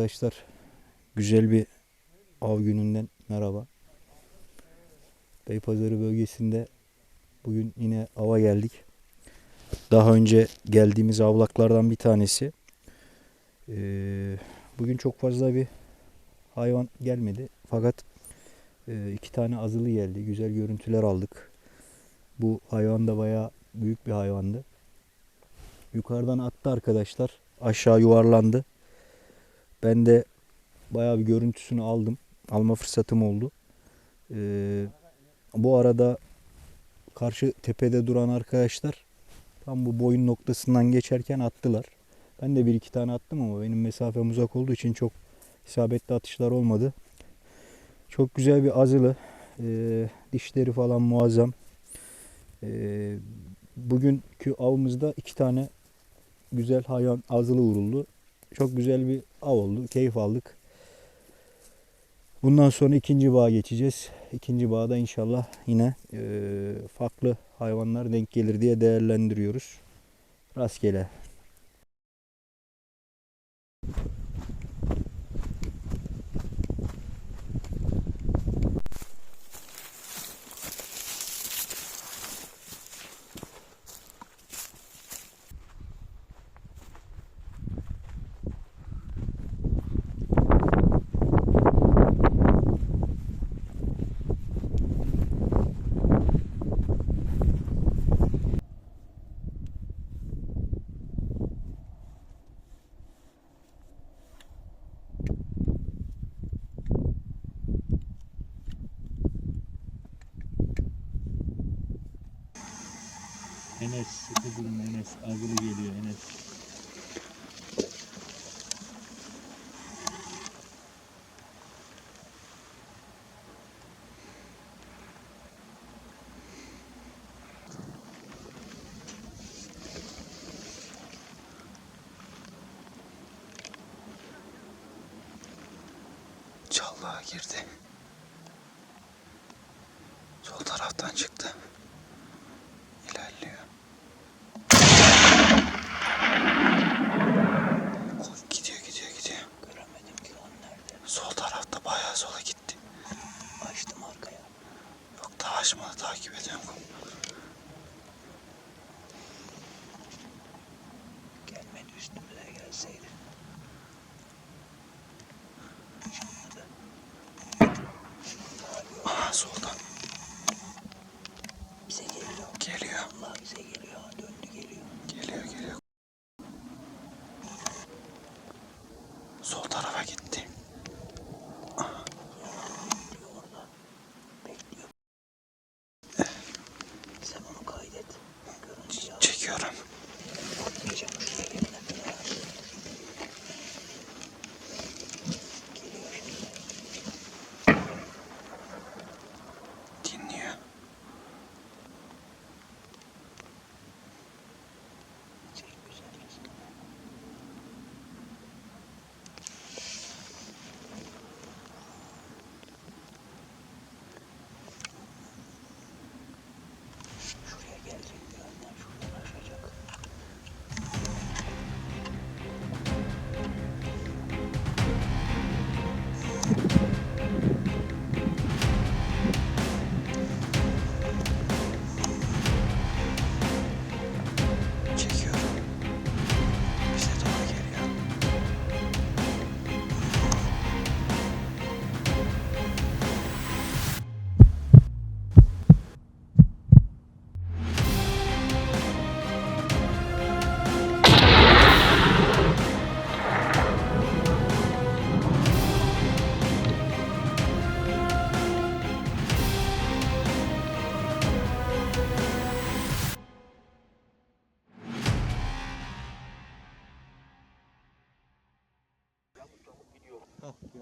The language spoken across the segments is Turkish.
Arkadaşlar güzel bir av gününden merhaba. Beypazarı bölgesinde bugün yine ava geldik. Daha önce geldiğimiz avlaklardan bir tanesi. Ee, bugün çok fazla bir hayvan gelmedi. Fakat e, iki tane azılı geldi. Güzel görüntüler aldık. Bu hayvan da bayağı büyük bir hayvandı. Yukarıdan attı arkadaşlar. Aşağı yuvarlandı. Ben de bayağı bir görüntüsünü aldım. Alma fırsatım oldu. Ee, bu arada karşı tepede duran arkadaşlar tam bu boyun noktasından geçerken attılar. Ben de bir iki tane attım ama benim mesafem uzak olduğu için çok isabetli atışlar olmadı. Çok güzel bir azılı. Ee, dişleri falan muazzam. Ee, bugünkü avımızda iki tane güzel hayvan azılı vuruldu. Çok güzel bir av oldu. Keyif aldık. Bundan sonra ikinci bağa geçeceğiz. İkinci bağda inşallah yine e, farklı hayvanlar denk gelir diye değerlendiriyoruz. Rastgele. Enes, sıkı durun Enes. Azılı geliyor Enes. Çallığa girdi. Sol taraftan çıktı. say that.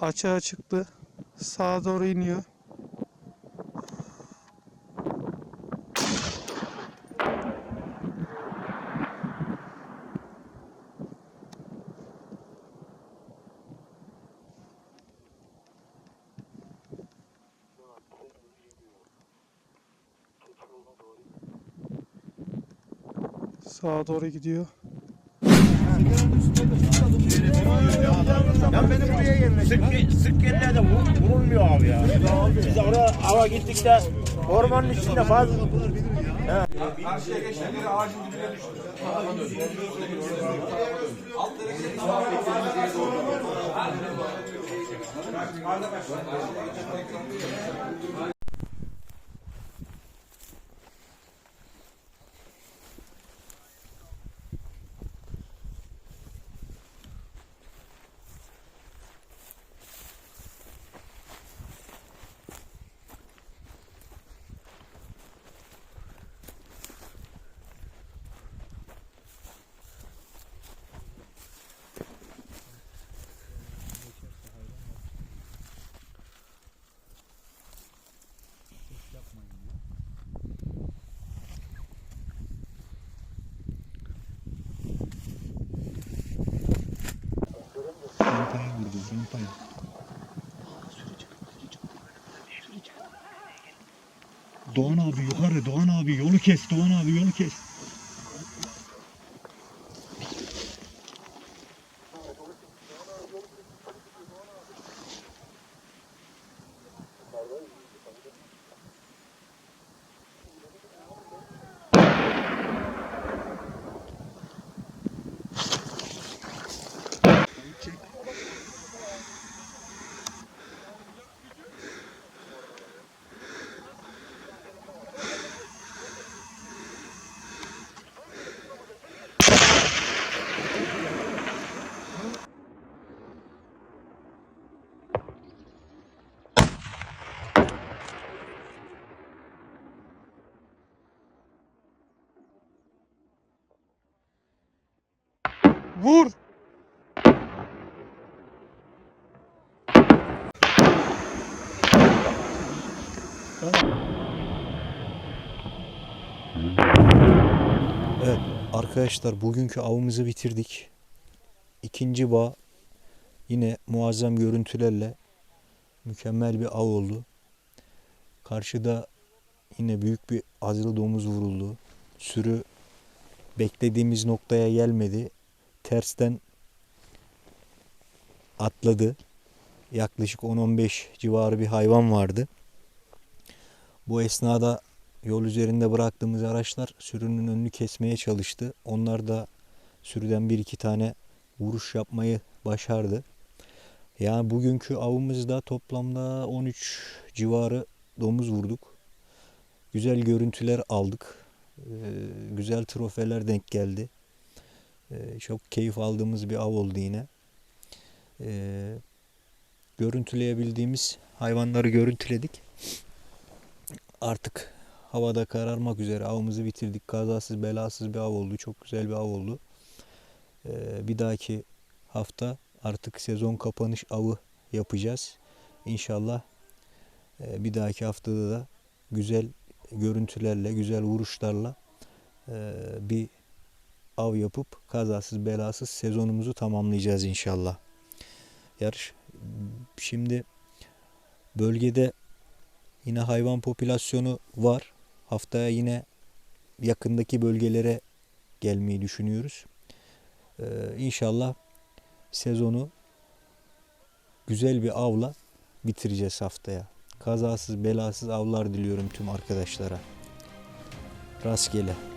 Açığa çıktı. Sağa doğru iniyor. Sağa doğru gidiyor. Sık, sık yerlerde vur- vurulmuyor abi ya. Biz oraya hava gittik de ormanın içinde fazla Doğan abi yukarı Doğan abi yolu kes Doğan abi yolu kes. Vur! Evet arkadaşlar bugünkü avımızı bitirdik. İkinci bağ yine muazzam görüntülerle mükemmel bir av oldu. Karşıda yine büyük bir azılı domuz vuruldu. Sürü beklediğimiz noktaya gelmedi. Tersten atladı. Yaklaşık 10-15 civarı bir hayvan vardı. Bu esnada yol üzerinde bıraktığımız araçlar sürünün önünü kesmeye çalıştı. Onlar da sürüden bir iki tane vuruş yapmayı başardı. Yani bugünkü avımızda toplamda 13 civarı domuz vurduk. Güzel görüntüler aldık. Ee, güzel trofeler denk geldi. Ee, çok keyif aldığımız bir av oldu yine. Ee, görüntüleyebildiğimiz hayvanları görüntüledik. Artık havada kararmak üzere avımızı bitirdik. Kazasız belasız bir av oldu. Çok güzel bir av oldu. Ee, bir dahaki hafta artık sezon kapanış avı yapacağız. İnşallah e, bir dahaki haftada da güzel görüntülerle, güzel vuruşlarla e, bir av yapıp kazasız belasız sezonumuzu tamamlayacağız inşallah. Yarış şimdi bölgede Yine hayvan popülasyonu var. Haftaya yine yakındaki bölgelere gelmeyi düşünüyoruz. Ee, inşallah sezonu güzel bir avla bitireceğiz haftaya. Kazasız belasız avlar diliyorum tüm arkadaşlara. Rastgele.